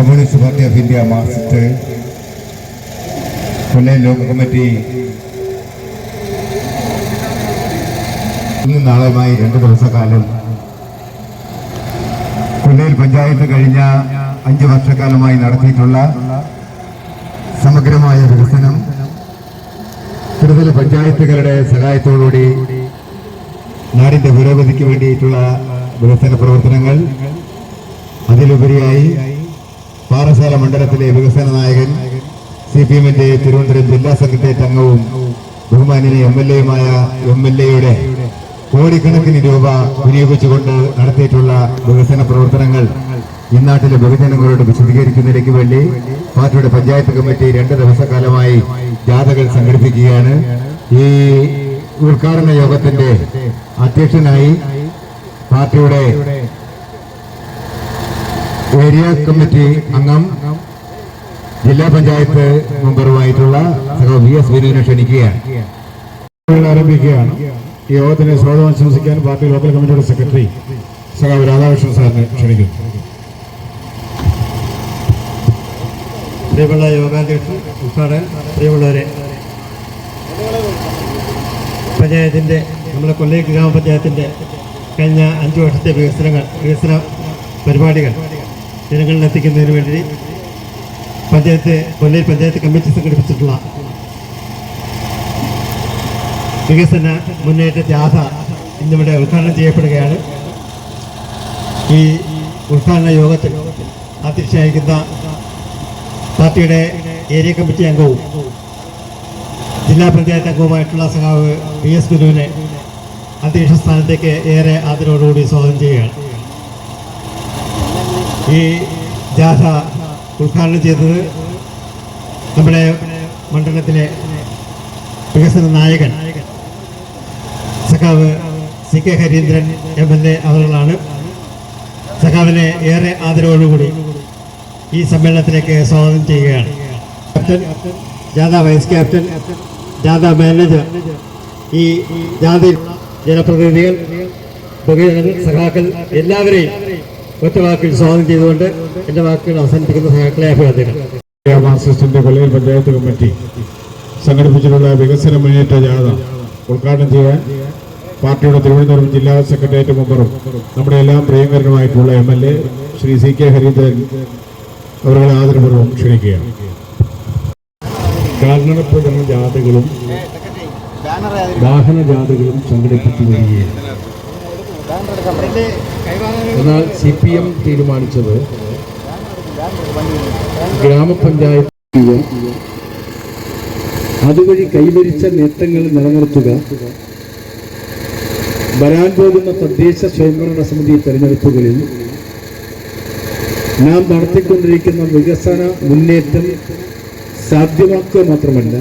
Communist party of India Marxist Kollam local committee. ഇന്ന് നാളെയുമായി രണ്ട് ദിവസക്കാലം. കൊല്ലയിൽ പഞ്ചായത്ത് കഴിഞ്ഞ അഞ്ച് വർഷക്കാലമായി നടത്തിയിട്ടുള്ള സമഗ്രമായ വികസനം. ത്രിതല പഞ്ചായത്തുകളുടെ സഹായത്തോടുകൂടി നാടിന്റെ പുരോഗതിക്ക് വേണ്ടിയിട്ടുള്ള വികസന പ്രവർത്തനങ്ങൾ അതിലുപരിയായി പാറശാല മണ്ഡലത്തിലെ വികസന നായകൻ സി പി എമ്മിന്റെ തിരുവനന്തപുരം ജില്ലാ സെക്രട്ടേറിയറ്റ് അംഗവും ബഹുമാനിനെ എം എൽ എയുമായ എം എൽ എയുടെ കോടിക്കണക്കിന് രൂപ വിനിയോഗിച്ചുകൊണ്ട് നടത്തിയിട്ടുള്ള വികസന പ്രവർത്തനങ്ങൾ ഇന്നാട്ടിലെ ബഹുജനങ്ങളോട് വിശദീകരിക്കുന്നതിലേക്ക് വേണ്ടി പാർട്ടിയുടെ പഞ്ചായത്ത് കമ്മിറ്റി രണ്ട് ദിവസക്കാലമായി ജാഥകൾ സംഘടിപ്പിക്കുകയാണ്. ഈ ഉദ്ഘാടന യോഗത്തിന്റെ അധ്യക്ഷനായി പാർട്ടിയുടെ ഏരിയ കമ്മിറ്റി അംഗം ജില്ലാ പഞ്ചായത്ത് മെമ്പറുമായിട്ടുള്ള സഹോ വി എസ് വിനുവിനെ ക്ഷണിക്കുകയാണ്. ആരംഭിക്കുകയാണ്. ഈ യോഗത്തിന് സ്വാഗതം ആശംസിക്കാൻ പാർട്ടി ലോക്കൽ കമ്മിറ്റിയുടെ സെക്രട്ടറി സഖാവ് രാധാകൃഷ്ണൻ സാറിനെ ക്ഷണിക്കുന്നു. പ്രിയമുള്ള യോഗാധ്യക്ഷൻ പ്രിയമുള്ളവരെ. പഞ്ചായത്തിന്റെ നമ്മുടെ കൊല്ലേക്ക് ഗ്രാമപഞ്ചായത്തിന്റെ കഴിഞ്ഞ അഞ്ച് വർഷത്തെ വികസനങ്ങൾ വികസന പരിപാടികൾ ജനങ്ങളിൽ എത്തിക്കുന്നതിന് വേണ്ടി പഞ്ചായത്ത് കൊല്ലയിൽ പഞ്ചായത്ത് കമ്മിറ്റി സംഘടിപ്പിച്ചിട്ടുള്ള വികസന മുന്നേറ്റ ജാഥ ഇന്നിവിടെ ഉദ്ഘാടനം ചെയ്യപ്പെടുകയാണ്. ഈ ഉദ്ഘാടന യോഗത്തിൽ അധ്യക്ഷയായിരിക്കുന്ന പാർട്ടിയുടെ ഏരിയ കമ്മിറ്റി അംഗവും ജില്ലാ പഞ്ചായത്ത് അംഗവുമായിട്ടുള്ള സഖാവ് വി എസ് ഗുരുവിനെ അധ്യക്ഷ സ്ഥാനത്തേക്ക് ഏറെ ആദരവോടുകൂടി സ്വാഗതം ചെയ്യുകയാണ്. ഈ ജാഥ ഉദ്ഘാടനം ചെയ്തത് നമ്മുടെ മണ്ഡലത്തിലെ വികസന നായകൻ സഖാവ് C K Hareendran M L A അവരുകളാണ്. സഖാവിനെ ഏറെ ആദരവോടുകൂടി ഈ സമ്മേളനത്തിലേക്ക് സ്വാഗതം ചെയ്യുകയാണ്. ക്യാപ്റ്റൻ ജാഥ വൈസ് ക്യാപ്റ്റൻ ജാഥ മാനേജർ ഈ ജാഥയിലുള്ള ജനപ്രതിനിധികൾ സഖാക്കൾ എല്ലാവരെയും ഒറ്റ വാക്കിൽ സ്വാഗതം ചെയ്തുകൊണ്ട് എന്റെ വാക്കുകൾ അവസാനിപ്പിക്കുന്ന സഖാക്കളെ അഭിവാദികൾ മാർക്സിസ്റ്റിന്റെ കൊല്ലയിൽ പഞ്ചായത്ത് കമ്മിറ്റി സംഘടിപ്പിച്ചിട്ടുള്ള വികസന മുന്നേറ്റ ജാഥ ഉദ്ഘാടനം ചെയ്യാൻ പാർട്ടിയുടെ തിരുവനന്തപുരം ജില്ലാ സെക്രട്ടേറിയറ്റ് മെമ്പറും നമ്മുടെ എല്ലാം പ്രിയങ്കരനുമായിട്ടുള്ള M L A Shri C K Hareendran അവരുടെ ആദരപൂർവം ക്ഷണിക്കുകയാണ്. കാൽനടപ്പുകളും ജാഥകളും വാഹന ജാഥകളും സംഘടിപ്പിച്ചു വരികയാണ്. എന്നാൽ സി പി എം തീരുമാനിച്ചത് ഗ്രാമപഞ്ചായത്ത് അതുവഴി കൈവരിച്ച നേട്ടങ്ങൾ നിലനിർത്തുക വരാൻ പോകുന്ന തദ്ദേശ സ്വയംഭരണ സമിതി തെരഞ്ഞെടുപ്പുകളിൽ നാം നടത്തിക്കൊണ്ടിരിക്കുന്ന വികസന മുന്നേറ്റം സാധ്യമാക്കുക മാത്രമല്ല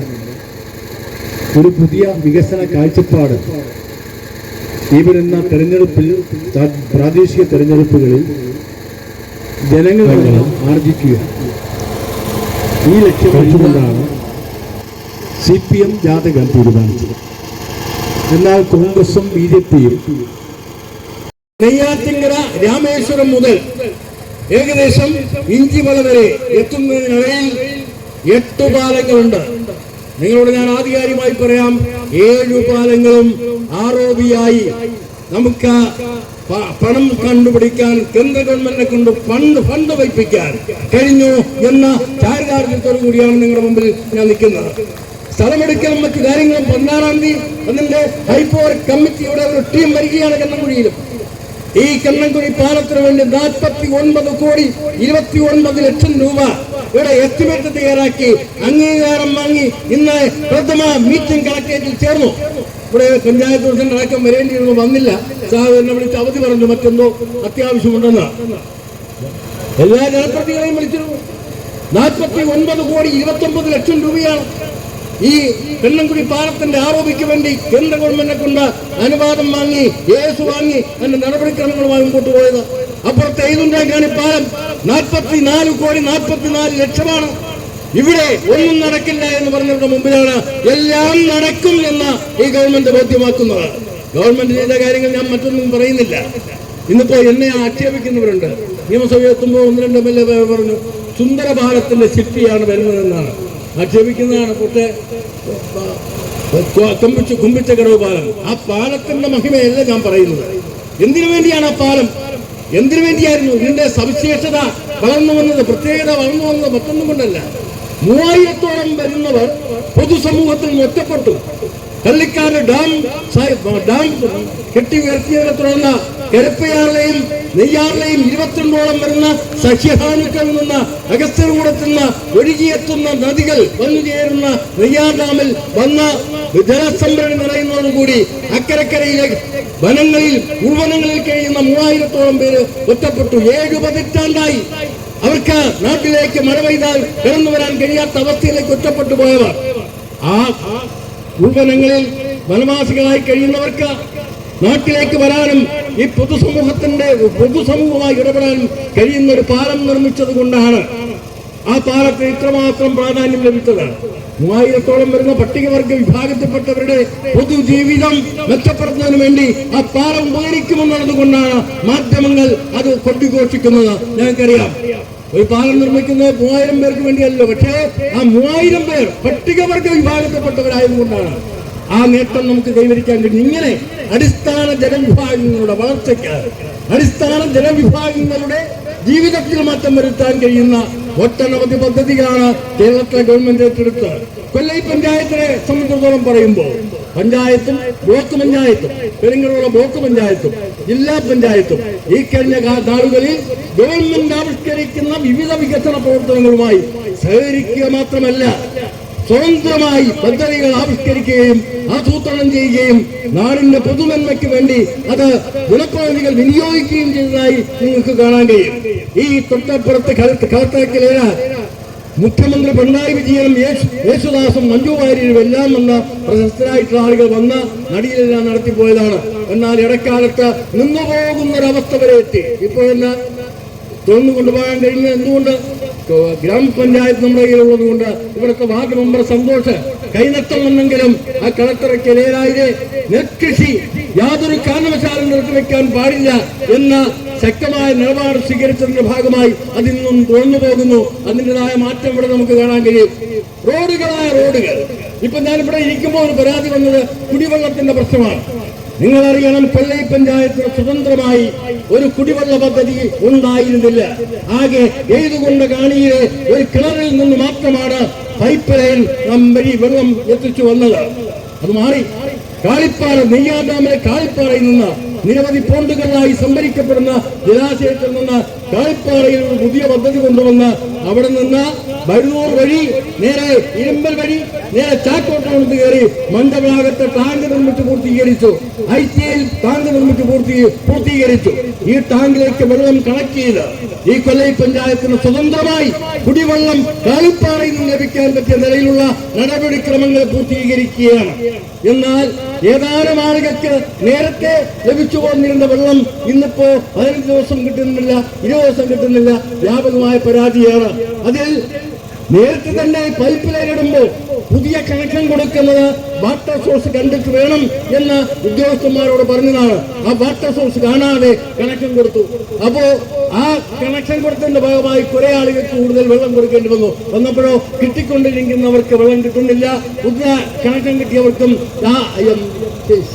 ഒരു പുതിയ വികസന കാഴ്ചപ്പാട് ഈ വരുന്ന തെരഞ്ഞെടുപ്പിൽ പ്രാദേശിക തെരഞ്ഞെടുപ്പുകളിൽ ജനങ്ങൾ ആർജിക്കുക. ഈ ലക്ഷ്യം വെച്ചുകൊണ്ടാണ് സി പി എം ജാഥകൾ തീരുമാനിച്ചത്. എന്നാൽ കോൺഗ്രസും ബി ജെ പിയും നെയ്യാറ്റിങ്കര രാമേശ്വരം മുതൽ ഏകദേശം ഇഞ്ചിമല വരെ എത്തുന്നതിനിടയിൽ എട്ട് പാലങ്ങളുണ്ട്. നിങ്ങളോട് ഞാൻ ആധികാരികമായി പറയാം ഏഴു പാലങ്ങളും ആർ നമുക്ക് പണം കണ്ടുപിടിക്കാൻ കേന്ദ്ര ഗവൺമെന്റിനെ കൊണ്ട് ഫണ്ട് ഫണ്ട് വയ്പ്പിക്കാൻ കഴിഞ്ഞു എന്ന ചാരിതാർത്ഥ്യത്തോടു കൂടിയാണ് നിങ്ങളുടെ മുമ്പിൽ ഞാൻ നിൽക്കുന്നത്. സ്ഥലമെടുക്കലും മറ്റു കാര്യങ്ങളും പതിനാറാം തീയതി അതിന്റെ ഹൈപ്പവർ കമ്മിറ്റിയുടെ ഒരു ടീം വരികയാണ് കണ്ണംകുഴിയിൽ ഈ കണ്ണംകുഴി പാലത്തിന് വേണ്ടി നാൽപ്പത്തി ഒൻപത് കോടി ഇരുപത്തി ഒൻപത് ലക്ഷം രൂപ ഇവിടെ എസ്റ്റിമേറ്റ് തയ്യാറാക്കി അംഗീകാരം വാങ്ങി ഇന്ന് പ്രഥമ മീറ്റിംഗ് കളക്ടറേറ്റിൽ ചേർന്നു. ഇവിടെ പഞ്ചായത്ത് പ്രസിഡന്റ് അടക്കം വരേണ്ടിയിരുന്നു വന്നില്ല. സാഹ എന്നെ വിളിച്ച് അവധി പറഞ്ഞു മറ്റെന്തോ അത്യാവശ്യമുണ്ടെന്ന്. എല്ലാ ജനപ്രതികളെയും വിളിച്ചിരുന്നു. നാൽപ്പത്തി ഒൻപത് കോടി ഇരുപത്തി ഒമ്പത് ലക്ഷം രൂപയാണ് ഈ പെണ്ണംകുടി പാലത്തിന്റെ ആരോപിക്ക് വേണ്ടി കേന്ദ്ര ഗവൺമെന്റിനെ കൊണ്ട് അനുവാദം വാങ്ങി ഏസ് വാങ്ങി അതിന്റെ നടപടിക്രമങ്ങളുമായി മുമ്പോട്ട് പോയത് അപ്പുറത്തെ എഴുതുണ്ടാക്കാനി പാലം നാൽപ്പത്തി നാല് കോടി നാൽപ്പത്തിനാല് ലക്ഷമാണ് ഇവിടെ ഒന്നും നടക്കില്ല എന്ന് പറഞ്ഞവരുടെ മുമ്പിലാണ് എല്ലാം നടക്കും എന്ന ഈ ഗവൺമെന്റ് ബോധ്യമാക്കുന്നത് ഗവൺമെന്റ് ചെയ്ത കാര്യങ്ങൾ ഞാൻ മറ്റൊന്നും പറയുന്നില്ല. ഇന്നിപ്പോ എന്നെ ആക്ഷേപിക്കുന്നവരുണ്ട്. നിയമസഭയിൽ എത്തുമ്പോൾ ഒന്ന് രണ്ട് എം എൽ എ പറഞ്ഞു സുന്ദര ഭാരത്തിന്റെ ശില്പിയാണ് വരുന്നതെന്നാണ്. ആക്ഷേപിക്കുന്നതാണ് പക്ഷേ കുമ്പിച്ച് കുമ്പിച്ച കടവ് പാലം. ആ പാലത്തിന്റെ മഹിമയല്ല ഞാൻ പറയുന്നത്. എന്തിനു വേണ്ടിയാണ് ആ പാലം? എന്തിനു വേണ്ടിയായിരുന്നു ഇതിന്റെ സവിശേഷത വളർന്നു വന്നത് പ്രത്യേകത വളർന്നു വന്നത് മറ്റൊന്നും കൊണ്ടല്ല. മൂവായിരത്തോളം വരുന്നവർ പൊതുസമൂഹത്തിൽ ഒറ്റപ്പെട്ടു. കള്ളിക്കാട് ഡാം ഡാം കെട്ടി ഉയർത്തിയതിനെ തുടർന്ന് കരപ്പയാറിലെയും നെയ്യാറിലെയും ഇരുപത്തിരണ്ടോളം വരുന്ന സഹ്യഹാനുക്കൾ നിന്ന് അഗസ്ത്യർകൂടത്തിൽ ഒഴുകിയെത്തുന്ന നദികൾ വന്നു ചേരുന്ന നെയ്യാർ ഡാമിൽ വന്ന ജലസംഭരണി നിറയുന്നതോടുകൂടി അക്കരക്കരയിലെ വനങ്ങളിൽ ഉൾവനങ്ങളിൽ കഴിയുന്ന മൂവായിരത്തോളം പേര് ഒറ്റപ്പെട്ടു. ഏഴു പതിറ്റാണ്ടായി അവർക്ക് നാട്ടിലേക്ക് മഴ പെയ്താൽ കടന്നു വരാൻ കഴിയാത്ത അവസ്ഥയിലേക്ക് ഒറ്റപ്പെട്ടു പോയവർ. ആ ഉൾവനങ്ങളിൽ വനവാസികളായി കഴിയുന്നവർക്ക് നാട്ടിലേക്ക് വരാനും ഈ പൊതുസമൂഹത്തിന്റെ പൊതുസമൂഹമായി ഇടപെടാനും കഴിയുന്ന ഒരു പാലം നിർമ്മിച്ചത് കൊണ്ടാണ് ആ പാലത്തിന് ഇത്രമാത്രം പ്രാധാന്യം ലഭിച്ചത്. മൂവായിരത്തോളം വരുന്ന പട്ടികവർഗ വിഭാഗത്തിൽപ്പെട്ടവരുടെ പൊതുജീവിതം മെച്ചപ്പെടുത്തുന്നതിന് വേണ്ടി ആ പാലം ഉപകരിക്കുമെന്നുള്ളത് കൊണ്ടാണ് മാധ്യമങ്ങൾ അത് കൊട്ടിഘോഷിക്കുന്നത് ഞങ്ങൾക്കറിയാം. ഒരു പാലം നിർമ്മിക്കുന്നത് മൂവായിരം പേർക്ക് വേണ്ടിയല്ലോ പക്ഷേ ആ മൂവായിരം പേർ പട്ടികവർഗ വിഭാഗത്തിൽപ്പെട്ടവരായതുകൊണ്ടാണ് ആ നേട്ടം നമുക്ക് കൈവരിക്കാൻ കഴിയും. ഇങ്ങനെ അടിസ്ഥാന ജനവിഭാഗങ്ങളുടെ വളർച്ചയ്ക്ക് അടിസ്ഥാന ജനവിഭാഗങ്ങളുടെ ജീവിതത്തിൽ മാറ്റം വരുത്താൻ കഴിയുന്ന ഒട്ടനവധി പദ്ധതികളാണ് കേരളത്തിലെ ഗവൺമെന്റ് ഏറ്റെടുത്ത്. കൊല്ലൈ പഞ്ചായത്തിനെ സംബന്ധിച്ചിടത്തോളം പറയുമ്പോൾ പഞ്ചായത്തും ബ്ലോക്ക് പഞ്ചായത്തും പെരുങ്ങളുള്ള ബ്ലോക്ക് പഞ്ചായത്തും ജില്ലാ പഞ്ചായത്തും ഈ കഴിഞ്ഞ നാളുകളിൽ ഗവൺമെന്റ് ആവിഷ്കരിക്കുന്ന വിവിധ വികസന പ്രവർത്തനങ്ങളുമായി സഹകരിക്കുക മാത്രമല്ല സ്വതന്ത്രമായി പദ്ധതികൾ ആവിഷ്കരിക്കുകയും ആസൂത്രണം ചെയ്യുകയും നാടിന്റെ പൊതുനന്മയ്ക്ക് വേണ്ടി അത് ഗുണപ്രതിനിധികൾ വിനിയോഗിക്കുകയും ചെയ്തതായി നിങ്ങൾക്ക് കാണാൻ കഴിയും. ഈ തൊട്ടപ്പുറത്ത് കളത്തേക്കലേല മുഖ്യമന്ത്രി പിണറായി വിജയനും യേശു- യേശുദാസും മഞ്ജു വാര്യരും എല്ലാം വന്ന പ്രശസ്തരായിട്ടുള്ള ആളുകൾ വന്ന നടിയിലെല്ലാം നടത്തിപ്പോയതാണ്. എന്നാൽ ഇടക്കാലത്ത് നിന്നുപോകുന്ന ഒരവസ്ഥ വരെ എത്തി. ഇപ്പോഴെന്ന് തുറന്നു കൊണ്ടുപോകാൻ എന്തുകൊണ്ട്? ഗ്രാമപഞ്ചായത്ത് നമ്മുടെ കയ്യിലുള്ളത് കൊണ്ട് ഇവിടുത്തെ വാർഡ് മെമ്പർ സന്തോഷ് കൈനത്തം വന്നെങ്കിലും ആ കളക്ടറൊക്കെ ഇടയിലായത് നെൽകൃഷി യാതൊരു കാരണവശാലും നിർത്തിവെക്കാൻ പാടില്ല എന്ന ശക്തമായ നിലപാട് സ്വീകരിച്ചതിന്റെ ഭാഗമായി അതിൽ നിന്നും തുറന്നു പോകുന്നു. അതിന്റെതായ മാറ്റം ഇവിടെ നമുക്ക് കാണാൻ കഴിയും. റോഡുകളായ റോഡുകൾ. ഇപ്പൊ ഞാനിവിടെ ഇരിക്കുമ്പോൾ ഒരു പരാതി വന്നത് കുടിവെള്ളത്തിന്റെ പ്രശ്നമാണ്. നിങ്ങളറിയണം കൊല്ലൈ പഞ്ചായത്തിന് സ്വതന്ത്രമായി ഒരു കുടിവെള്ള പദ്ധതി ഉണ്ടായിരുന്നില്ല. ആകെ ഏതുകൊണ്ട് കാണിയിലെ ഒരു കിണറിൽ നിന്ന് മാത്രമാണ് പൈപ്പ് ലൈൻ നാം വഴി വെള്ളം എത്തിച്ചു വന്നത്? അത് മാറി. കാളിപ്പാറ നെയ്യാർ ഡാമിലെ കാളിപ്പാറയിൽ നിന്ന് നിരവധി പോണ്ടുകളായി സംഭരിക്കപ്പെടുന്ന ജലാശയത്തിൽ നിന്ന് കാളിപ്പാറയിൽ ഒരു പുതിയ പദ്ധതി കൊണ്ടുവന്ന് അവിടെ നിന്ന് ബരുന്നൂർ വഴി നേരെ ഇരുമ്പൽ വഴി നേരെ ചാക്കോട്ടോണത്ത് കയറി മണ്ഡഭാഗത്തെ ടാങ്ക് നിർമ്മിച്ച് പൂർത്തീകരിച്ചു. ഐ ടി എൽ ടാങ്ക് നിർമ്മിച്ച് പൂർത്തി പൂർത്തീകരിച്ചു. ഈ ടാങ്കിലേക്ക് വെള്ളം കണക്ട് ചെയ്ത് ഈ കൊല്ലൈ പഞ്ചായത്തിന് സ്വതന്ത്രമായി കുടിവെള്ളം കാളിപ്പാറയിൽ നിന്ന് ലഭിക്കാൻ പറ്റിയ നിലയിലുള്ള നടപടിക്രമങ്ങൾ പൂർത്തീകരിക്കുകയാണ്. എന്നാൽ ഏതാനും ആളുകൾക്ക് നേരത്തെ ലഭിച്ചു പോന്നിരുന്ന വെള്ളം ഇന്നിപ്പോ പതിനഞ്ച് ദിവസം കിട്ടുന്നില്ല ഇരുപത് ദിവസം കിട്ടുന്നില്ല. വ്യാപകമായ പരാതിയാണ്. അതിൽ നേരത്തെ തന്നെ പൈപ്പ് ലൈൻ ഇടുമ്പോൾ പുതിയ കണക്ഷൻ കൊടുക്കുന്നത് വാട്ടർ സോഴ്സ് കണ്ടിട്ട് വേണം എന്ന് ഉദ്യോഗസ്ഥന്മാരോട് പറഞ്ഞതാണ്. ആ വാട്ടർ സോഴ്സ് കാണാതെ കണക്ഷൻ കൊടുത്തു. അപ്പോ ആ കണക്ഷൻ കൊടുത്തതിന്റെ ഭാഗമായി കുറെ ആളുകൾക്ക് കൂടുതൽ വെള്ളം കൊടുക്കേണ്ടി വന്നു. വന്നപ്പോഴോ കിട്ടിക്കൊണ്ടിരിക്കുന്നവർക്ക് വെള്ളം കിട്ടുന്നില്ല. പുതിയ കണക്ഷൻ കിട്ടിയവർക്കും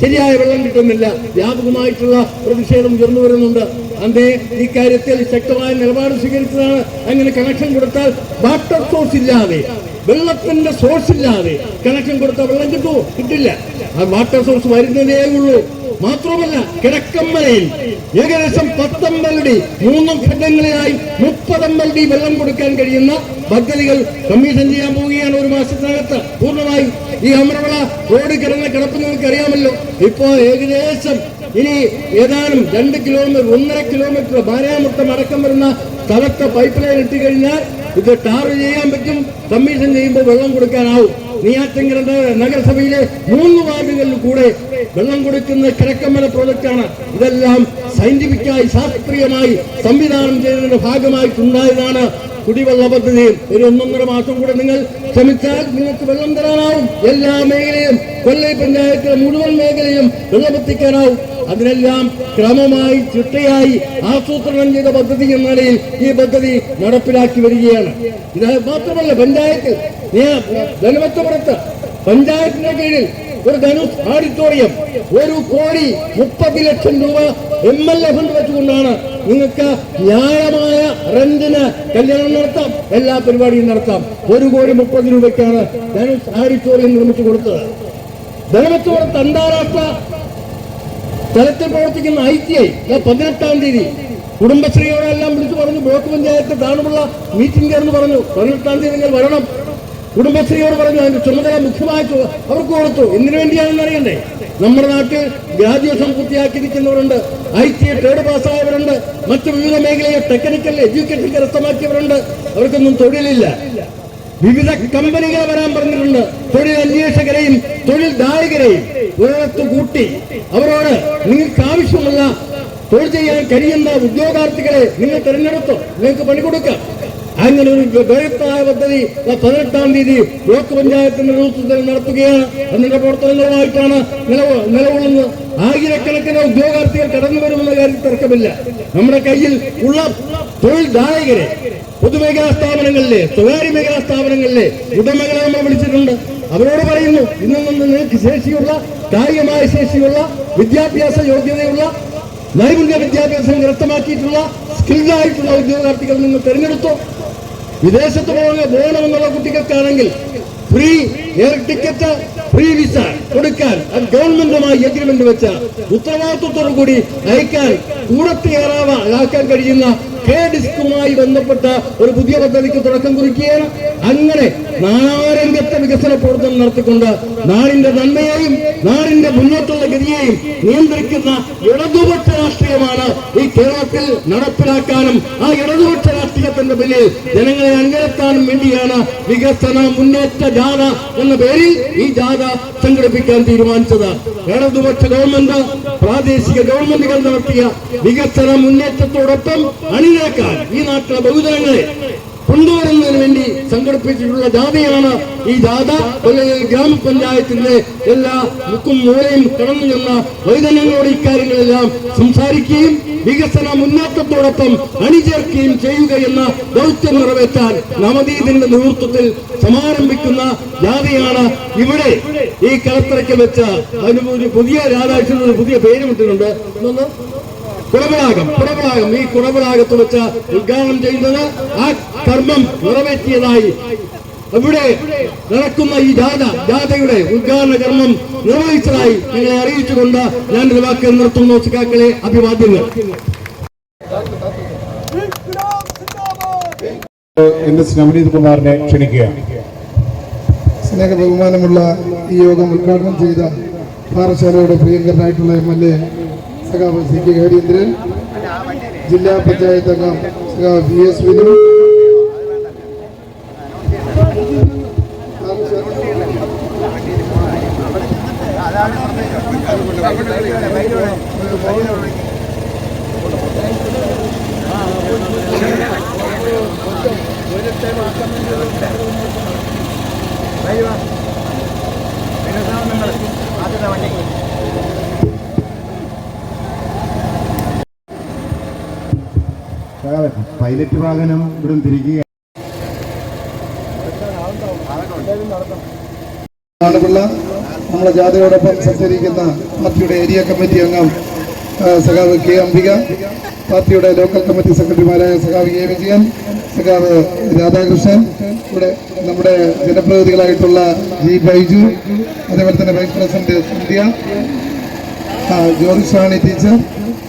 ശരിയായ വെള്ളം കിട്ടുന്നില്ല. വ്യാപകമായിട്ടുള്ള പ്രതിഷേധം ഉയർന്നു വരുന്നുണ്ട്. അന്നേ ഈ കാര്യത്തിൽ ശക്തമായ നിലപാട് സ്വീകരിച്ചതാണ്. അങ്ങനെ കണക്ഷൻ കൊടുത്താൽ വാട്ടർ സോഴ്സ് ഇല്ലാതെ വെള്ളത്തിന്റെ സോഴ്സ് ഇല്ലാതെ കണക്ഷൻ കൊടുത്താൽ വെള്ളം കിട്ടുമോ കിട്ടില്ല. ആ വാട്ടർ സോഴ്സ് വരുന്നതേ ഉള്ളൂ. മാത്രമല്ല കിഴക്കമ്മലയിൽ ഏകദേശം പത്തമ്പലടി മൂന്നും ഘട്ടങ്ങളിലായി മുപ്പതമ്പലടി വെള്ളം കൊടുക്കാൻ കഴിയുന്ന പദ്ധതികൾ കമ്മീഷൻ ചെയ്യാൻ പോവുകയാണ് ഒരു മാസത്തിനകത്ത്. പൂർണമായി ഈ അമരവള റോഡ് കിടന്ന കിടപ്പ് നിങ്ങൾക്ക് അറിയാമല്ലോ ഇപ്പോ ഏകദേശം ഇനി ഏതാനും രണ്ട് കിലോമീറ്റർ ഒന്നര കിലോമീറ്റർ ഭാര്യാമുട്ടം അടക്കം വരുന്ന സ്ഥലത്ത് പൈപ്പ് ലൈൻ ഇട്ട് കഴിഞ്ഞാൽ ഇത് ടാർ ചെയ്യാൻ പറ്റും കമ്മീഷൻ ചെയ്യുമ്പോൾ വെള്ളം കൊടുക്കാനാവും. നെയ്യാറ്റിങ്കര നഗരസഭയിലെ മൂന്ന് വാർഡുകളിൽ കൂടെ വെള്ളം കൊടുക്കുന്ന കിഴക്കമ്മല പ്രോജക്റ്റാണ്. ഇതെല്ലാം സയന്റിഫിക്കായി ശാസ്ത്രീയമായി സംവിധാനം ചെയ്തതിന്റെ ഭാഗമായിട്ടുണ്ടായതാണ് കുടിവെള്ള പദ്ധതി. ഒരു ഒന്നൊന്നര മാസം കൂടെ നിങ്ങൾ ശ്രമിച്ചാൽ നിങ്ങൾക്ക് വെള്ളം തരാനാവും. എല്ലാ മേഖലയും കൊല്ലൈ പഞ്ചായത്തിലെ മുഴുവൻ മേഖലയും വെള്ളമെത്തിക്കാനാവും അതിനെല്ലാം ക്രമമായി ചിട്ടയായി ആസൂത്രണം ചെയ്ത പദ്ധതി എന്ന നിലയിൽ ഈ പദ്ധതി നടപ്പിലാക്കി വരികയാണ്. ഇത് മാത്രമല്ല പഞ്ചായത്ത് ധനമത്തപുരത്ത് പഞ്ചായത്തിന്റെ കീഴിൽ ഒരു ധനുഷ് ഓഡിറ്റോറിയം ഒരു കോടി മുപ്പത് ലക്ഷം രൂപ എം എൽ എ ഫണ്ട് വെച്ചുകൊണ്ടാണ് നിങ്ങൾക്ക് ന്യായമായ റെന്റിന് കല്യാണം നടത്താം എല്ലാ പരിപാടിയും നടത്താം. ഒരു കോടി മുപ്പത് രൂപയ്ക്കാണ് ധനുഷ് ഓഡിറ്റോറിയം നിർമ്മിച്ചു കൊടുത്തത്. ധനുവത്തപുറത്ത് അന്താരാഷ്ട്ര തലത്തിൽ പ്രവർത്തിക്കുന്ന ഐ ടി ഐ പതിനെട്ടാം തീയതി കുടുംബശ്രീയോടെല്ലാം വിളിച്ചു പറഞ്ഞു ബ്ലോക്ക് പഞ്ചായത്ത് താണുമുള്ള മീറ്റിംഗ് എന്ന് പറഞ്ഞു. പതിനെട്ടാം തീയതി നിങ്ങൾ വരണം. കുടുംബശ്രീയോട് പറഞ്ഞു അതിന്റെ ചുമതല മുഖ്യമായി ചു- അവർക്ക് കൊടുത്തു. എന്തിനു വേണ്ടിയാണെന്ന് അറിയണ്ടേ? നമ്മുടെ നാട്ടിൽ ഗ്രാജുവേഷൻ പൂർത്തിയാക്കിയിരിക്കുന്നവരുണ്ട് ഐ ടി ട്രേഡ് പാസ്സായവരുണ്ട് മറ്റു വിവിധ മേഖലയിൽ ടെക്നിക്കൽ എഡ്യൂക്കേഷൻ കരസ്ഥമാക്കിയവരുണ്ട് അവർക്കൊന്നും തൊഴിലില്ല. വിവിധ കമ്പനികൾ വരാൻ പറഞ്ഞിട്ടുണ്ട്. തൊഴിൽ അന്വേഷകരെയും തൊഴിൽ ദായകരെയും ഒരിടത്ത് കൂട്ടി. അവരോട് നിങ്ങൾക്ക് ആവശ്യമുള്ള തൊഴിൽ ചെയ്യാൻ കഴിയുന്ന ഉദ്യോഗാർത്ഥികളെ നിങ്ങൾ തിരഞ്ഞെടുത്തോ നിങ്ങൾക്ക് പണി കൊടുക്കാം. അങ്ങനെ ഒരു ബൃഹത്തായ പദ്ധതി പതിനെട്ടാം തീയതി ബ്ലോക്ക് പഞ്ചായത്തിന്റെ നേതൃത്വത്തിൽ നടത്തുകയാണ്. അതിന്റെ പ്രവർത്തനങ്ങളുമായിട്ടാണ് നിലകൊള്ളുന്നത്. ആയിരക്കണക്കിന് ഉദ്യോഗാർത്ഥികൾ കടന്നു വരുമെന്ന കാര്യത്തിൽ തർക്കമില്ല. നമ്മുടെ കയ്യിൽ ഉള്ള തൊഴിൽ ദായകരെ പൊതുമേഖലാ സ്ഥാപനങ്ങളിലെ സ്വകാര്യ മേഖലാ സ്ഥാപനങ്ങളിലെ ഉടമകളെ നമ്മൾ വിളിച്ചിട്ടുണ്ട്. അവരോട് പറയുന്നു ഇന്നും നിന്ന് നിങ്ങൾക്ക് ശേഷിയുള്ള കായികമായ ശേഷിയുള്ള വിദ്യാഭ്യാസ യോഗ്യതയുള്ള നൈപുണ്യ വിദ്യാഭ്യാസം കരസ്ഥമാക്കിയിട്ടുള്ള സ്കിൽഡായിട്ടുള്ള ഉദ്യോഗാർത്ഥികൾ നിങ്ങൾ തിരഞ്ഞെടുത്തോ. വിദേശത്ത് പോകണമെന്നുള്ള കുട്ടികൾക്കാണെങ്കിൽ free air ticket free visa കൊടുക്കാൻ അത് ഗവൺമെന്റുമായി എഗ്രിമെന്റ് വെച്ച ഉത്തരവാദിത്വത്തോടു കൂടി അയക്കാൻ കൂടത്തിയേറാവ ആക്കാൻ കഴിയുന്ന കെ ഡിസ്കുമായി ബന്ധപ്പെട്ട ഒരു പുതിയ പദ്ധതിക്ക് തുടക്കം കുറിക്കുകയാണ്. അങ്ങനെ നാരംഗത്തെ വികസന പ്രവർത്തനം നടത്തിക്കൊണ്ട് നാടിന്റെ നന്മയെയും നാടിന്റെ മുന്നോട്ടുള്ള ഗതിയെയും നിയന്ത്രിക്കുന്ന ഇടതുപക്ഷ രാഷ്ട്രീയമാണ് ഈ കേരളത്തിൽ നടപ്പിലാക്കാനും ആ ഇടതുപക്ഷ രാഷ്ട്രീയത്തിന്റെ പിന്നിൽ ജനങ്ങളെ അങ്ങനെത്താൻ വേണ്ടിയാണ് വികസന മുന്നേറ്റ ജാഥ എന്ന പേരിൽ ഈ ജാഥ സംഘടിപ്പിക്കാൻ തീരുമാനിച്ചത്. ഇടതുപക്ഷ ഗവൺമെന്റ് പ്രാദേശിക ഗവൺമെന്റുകൾ നടത്തിയ വികസന മുന്നേറ്റത്തോടൊപ്പം അണിനിരക്കാൻ ഈ നാട്ടിലെ ബഹുജനങ്ങളെ കൊണ്ടുവരുന്നതിന് വേണ്ടി സംഘടിപ്പിച്ചിട്ടുള്ള ജാഥയാണ് ഈ ജാഥ. ഗ്രാമപഞ്ചായത്തിന്റെ എല്ലാ മുക്കും മൂലയും കടന്നു ചെന്ന വൈദ്യങ്ങളോട് ഇക്കാര്യങ്ങളെല്ലാം സംസാരിക്കുകയും വികസന മുന്നേറ്റത്തോടൊപ്പം അണിചേർക്കുകയും ചെയ്യുക എന്ന ദൗത്യം നിറവേറ്റാൻ നവദീപിന്റെ നേതൃത്വത്തിൽ സമാരംഭിക്കുന്ന ജാഥയാണ് ഇവിടെ ഈ കളത്തറയ്ക്ക് വെച്ച ഒരു പുതിയ രാധാകൃഷ്ണൻ പുതിയ പേരുമിട്ടിട്ടുണ്ട് എന്തോന്ന് കുടബളാകം കുടബളാകം ഈ കുടബളാകത്ത് വെച്ച ഉദ്ഘാടനം ചെയ്യുന്നത് ആ കർമ്മം നിറവേറ്റിയതായി ഇവിടെ നടക്കുന്ന ഈ ജാഥ ജാഥയുടെ ഉദ്ഘാടന കർമ്മം നിർവഹിച്ചതായി നിങ്ങളെ അറിയിച്ചുകൊണ്ട് ഞാൻ ഒരു വാക്ക് നിർത്തുന്നു സുഖാക്കളെ അഭിവാദ്യങ്ങൾ. നവനീത് കുമാറിനെ ക്ഷണിക്കുകയാണ് സ്നേഹ ബഹുമാനമുള്ള ഈ യോഗം ഉദ്ഘാടനം ചെയ്ത പാറശാലയുടെ പ്രിയങ്കരനായിട്ടുള്ള എം എൽ എ സഖാവ് സി കെ ഹരീന്ദ്രൻ ജില്ലാ പഞ്ചായത്ത് അംഗം സഖാവ് വി എസ് വിനു പൈലറ്റ് വാഹനം ഇവിടെ തിരിക്കുക. നമ്മളെ ജാഥയോടൊപ്പം സഞ്ചരിക്കുന്ന പാർട്ടിയുടെ ഏരിയ കമ്മിറ്റി അംഗം സഖാവ് കെ അംബിക പാർട്ടിയുടെ ലോക്കൽ കമ്മിറ്റി സെക്രട്ടറിമാരായ സഖാവ് എ വിജയൻ സഖാവ് രാധാകൃഷ്ണൻ ഇവിടെ നമ്മുടെ ജനപ്രതിനിധികളായിട്ടുള്ള ജി ബൈജു അതേപോലെ തന്നെ vice president Sandhya George Shani teacher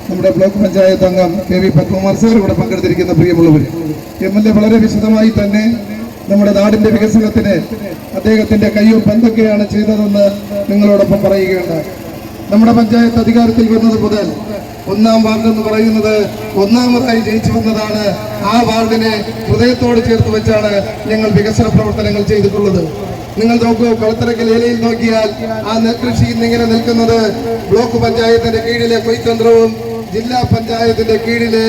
നമ്മുടെ ബ്ലോക്ക് പഞ്ചായത്ത് അംഗം കെ വി പത്മകുമാർ സാർ ഇവിടെ പങ്കെടുത്തിരിക്കുന്ന പ്രിയമുള്ളവർ. എം എൽ എ വളരെ വിശദമായി തന്നെ നമ്മുടെ നാടിന്റെ വികസനത്തിന് അദ്ദേഹത്തിന്റെ കയ്യൊപ്പ് എന്തൊക്കെയാണ് ചെയ്തതെന്ന് നിങ്ങളോടൊപ്പം പറയുകയുണ്ടായി. നമ്മുടെ പഞ്ചായത്ത് അധികാരത്തിൽ വന്നത് മുതൽ ഒന്നാം വാർഡ് എന്ന് പറയുന്നത് ഒന്നാമതായി ജയിച്ചു വന്നതാണ്. ആ വാർഡിനെ ഹൃദയത്തോട് ചേർത്ത് വെച്ചാണ് ഞങ്ങൾ വികസന പ്രവർത്തനങ്ങൾ ചെയ്തിട്ടുള്ളത്. നിങ്ങൾ നോക്കൂ കളത്തിറക്കൽ ഏലയിൽ നോക്കിയാൽ ആ നെൽകൃഷി ഇന്നിങ്ങനെ നിൽക്കുന്നത്. ബ്ലോക്ക് പഞ്ചായത്തിന്റെ കീഴിലെ കൊയ്ത്തന്ത്രവും ജില്ലാ പഞ്ചായത്തിന്റെ കീഴിലെ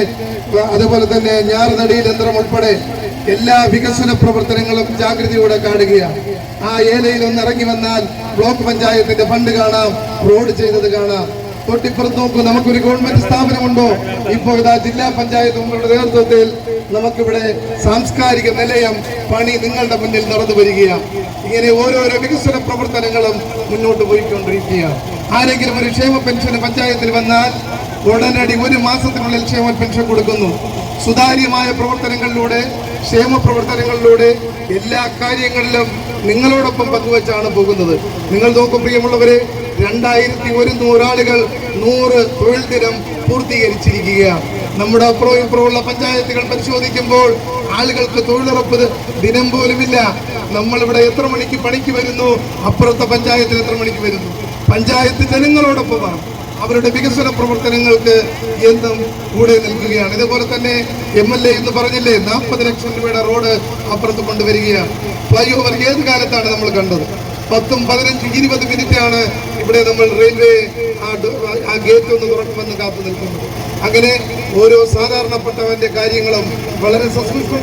അതുപോലെ തന്നെ ഞാറുനടിയിൽ യന്ത്രം ഉൾപ്പെടെ എല്ലാ വികസന പ്രവർത്തനങ്ങളും ജാഗ്രതയോടെ കാണുകയാണ്. ആ ഏലയിൽ ഒന്ന് ഇറങ്ങി വന്നാൽ ബ്ലോക്ക് പഞ്ചായത്തിന്റെ ഫണ്ട് കാണാം റോഡ് ചെയ്തത് കാണാം. തൊട്ടിപ്പുറത്ത് നോക്കൂ നമുക്കൊരു ഗവൺമെന്റ് സ്ഥാപനമുണ്ടോ? ഇപ്പോ ഇതാ ജില്ലാ പഞ്ചായത്ത് ഉങ്ങളുടെ നേതൃത്വത്തിൽ നമുക്കിവിടെ സാംസ്കാരിക നിലയം പണി നിങ്ങളുടെ മുന്നിൽ നടന്നു വരികയാണ്. ഇങ്ങനെ ഓരോരോ വികസന പ്രവർത്തനങ്ങളും മുന്നോട്ട് പോയിക്കൊണ്ടിരിക്കുകയാണ്. ആരെങ്കിലും ഒരു ക്ഷേമ പെൻഷൻ പഞ്ചായത്തിൽ വന്നാൽ ഉടനടി ഒരു മാസത്തിനുള്ളിൽ ക്ഷേമ പെൻഷൻ കൊടുക്കുന്നു. സുതാര്യമായ പ്രവർത്തനങ്ങളിലൂടെ ക്ഷേമ പ്രവർത്തനങ്ങളിലൂടെ എല്ലാ കാര്യങ്ങളിലും നിങ്ങളോടൊപ്പം പങ്കുവച്ചാണ് പോകുന്നത്. നിങ്ങൾ നോക്കും പ്രിയമുള്ളവരെ രണ്ടായിരത്തി ഒരുന്നൂറ് ആളുകൾ നൂറ് തൊഴിൽ ദിനം പൂർത്തീകരിച്ചിരിക്കുകയാണ്. നമ്മുടെ അപ്പുറവും ഇപ്പുറമുള്ള പഞ്ചായത്തുകൾ പരിശോധിക്കുമ്പോൾ ആളുകൾക്ക് തൊഴിലുറപ്പ് ദിനം പോലുമില്ല. നമ്മളിവിടെ എത്ര മണിക്ക് പണിക്ക് വരുന്നു? അപ്പുറത്തെ പഞ്ചായത്തിൽ എത്ര മണിക്ക് വരുന്നു? പഞ്ചായത്ത് ജനങ്ങളോടൊപ്പമാണ്. അവരുടെ വികസന പ്രവർത്തനങ്ങൾക്ക് എന്നും കൂടെ നിൽക്കുകയാണ്. ഇതുപോലെ തന്നെ എം എൽ എ എന്ന് പറഞ്ഞില്ലേ നാൽപ്പത് ലക്ഷം രൂപയുടെ റോഡ് അപ്പുറത്ത് കൊണ്ടുവരികയാണ്. ഫ്ലൈ ഓവർ ഏത് കാലത്താണ് നമ്മൾ കണ്ടത്? പത്തും പതിനഞ്ചും ഇരുപത് മിനിറ്റാണ് ഇവിടെ നമ്മൾ റെയിൽവേ ആ ഗേറ്റ് ഒന്ന് തുറക്കുമെന്ന് കാത്തു നിൽക്കുന്നു. അങ്ങനെ ഓരോ സാധാരണപ്പെട്ടവന്റെ കാര്യങ്ങളും വളരെ സസൂക്ഷ്മ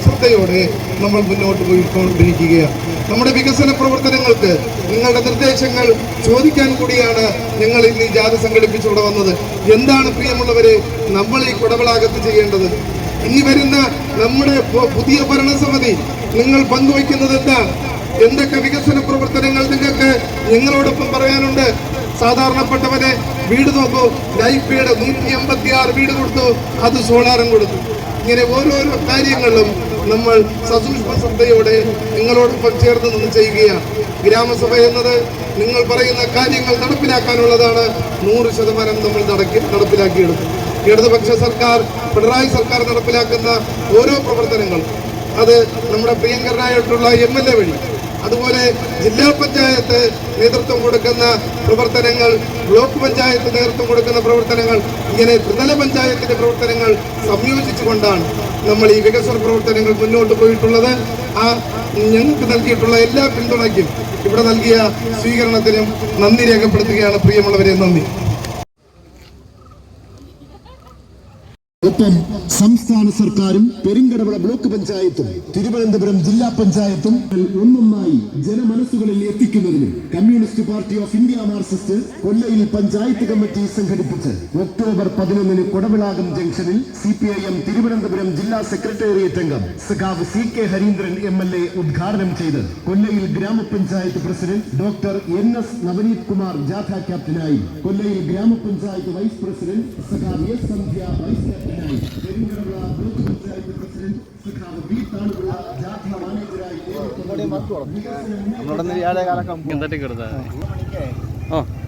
നമ്മൾ മുന്നോട്ട് പോയിക്കൊണ്ടിരിക്കുകയാണ്. നമ്മുടെ വികസന പ്രവർത്തനങ്ങൾക്ക് നിങ്ങളുടെ നിർദ്ദേശങ്ങൾ ചോദിക്കാൻ കൂടിയാണ് ഞങ്ങൾ ഇന്ന് ഈ ജാഥ സംഘടിപ്പിച്ചിവിടെ വന്നത്. എന്താണ് പ്രിയമുള്ളവരെ നമ്മൾ ഈ കുടവളാകത്ത് ചെയ്യേണ്ടത്? ഇനി വരുന്ന നമ്മുടെ പുതിയ ഭരണസമിതി നിങ്ങൾ പങ്കുവയ്ക്കുന്നത് എന്താ എന്തൊക്കെ വികസന പ്രവർത്തനങ്ങൾ നിങ്ങൾക്ക് ഞങ്ങളോടൊപ്പം പറയാനുണ്ട്? സാധാരണപ്പെട്ടവരെ വീട് നോക്കൂ. ലൈഫ് വീട് നൂറ്റി എൺപത്തി ആറ് വീട് കൊടുത്തു. അത് സോളാറും കൊടുത്തു. ഇങ്ങനെ ഓരോരോ കാര്യങ്ങളും നമ്മൾ സസൂക്ഷ്മ ശ്രദ്ധയോടെ നിങ്ങളോടൊപ്പം ചേർന്ന് നിന്ന് ചെയ്യുകയാണ്. ഗ്രാമസഭ എന്നത് നിങ്ങൾ പറയുന്ന കാര്യങ്ങൾ നടപ്പിലാക്കാനുള്ളതാണ്. നൂറ് ശതമാനം നമ്മൾ നടക്കി നടപ്പിലാക്കിയെടുക്കും ഇടതുപക്ഷ സർക്കാർ പിണറായി സർക്കാർ നടപ്പിലാക്കുന്ന ഓരോ പ്രവർത്തനങ്ങളും. അത് നമ്മുടെ പ്രിയങ്കരനായിട്ടുള്ള എം എൽ എ വഴി അതുപോലെ ജില്ലാ പഞ്ചായത്ത് നേതൃത്വം കൊടുക്കുന്ന പ്രവർത്തനങ്ങൾ ബ്ലോക്ക് പഞ്ചായത്ത് നേതൃത്വം കൊടുക്കുന്ന പ്രവർത്തനങ്ങൾ ഇങ്ങനെ ത്രിതല പഞ്ചായത്തിന്റെ പ്രവർത്തനങ്ങൾ സംയോജിച്ചുകൊണ്ടാണ് നമ്മൾ ഈ വികസന പ്രവർത്തനങ്ങൾ മുന്നോട്ട് പോയിട്ടുള്ളത്. ആ ഞങ്ങൾക്ക് നൽകിയിട്ടുള്ള എല്ലാ പിന്തുണയ്ക്കും ഇവിടെ നൽകിയ സ്വീകരണത്തിനും നന്ദി രേഖപ്പെടുത്തുകയാണ്. പ്രിയമുള്ളവരെ നന്ദി. ഒപ്പം സംസ്ഥാന സർക്കാരും പെരിങ്കടവള ബ്ലോക്ക് പഞ്ചായത്തും തിരുവനന്തപുരം ജില്ലാ പഞ്ചായത്തും ഒന്നൊന്നായി ജനമനസ്സുകളിൽ എത്തിക്കുന്നതിന് communist party of India Marxist Kollayil panchayat committee സംഘടിപ്പിച്ച് ഒക്ടോബർ പതിനൊന്നിന് കൊടവിളാകം ജംഗ്ഷനിൽ C P I M Thiruvananthapuram ജില്ലാ സെക്രട്ടേറിയറ്റ് അംഗം സഖാവ് C K Hareendran M L A ഉദ്ഘാടനം ചെയ്ത് കൊല്ലയിൽ ഗ്രാമപഞ്ചായത്ത് president doctor N S Navaneeth Kumar ജാഥ ക്യാപ്റ്റനായി കൊല്ലയിൽ ഗ്രാമപഞ്ചായത്ത് വൈസ് പ്രസിഡന്റ് സഖാവ് എസ് സന്ധ്യ വൈസ് ക്യാപ്റ്റനായി ഇയാളെ ബ്ലോക്ക് പഞ്ചായത്ത് പ്രസിഡന്റ് സഖാവ് ബി താണുപിള്ള ജാഥ മാനേജരായി നേതൃത്വം നൽകി. നമ്മളോട്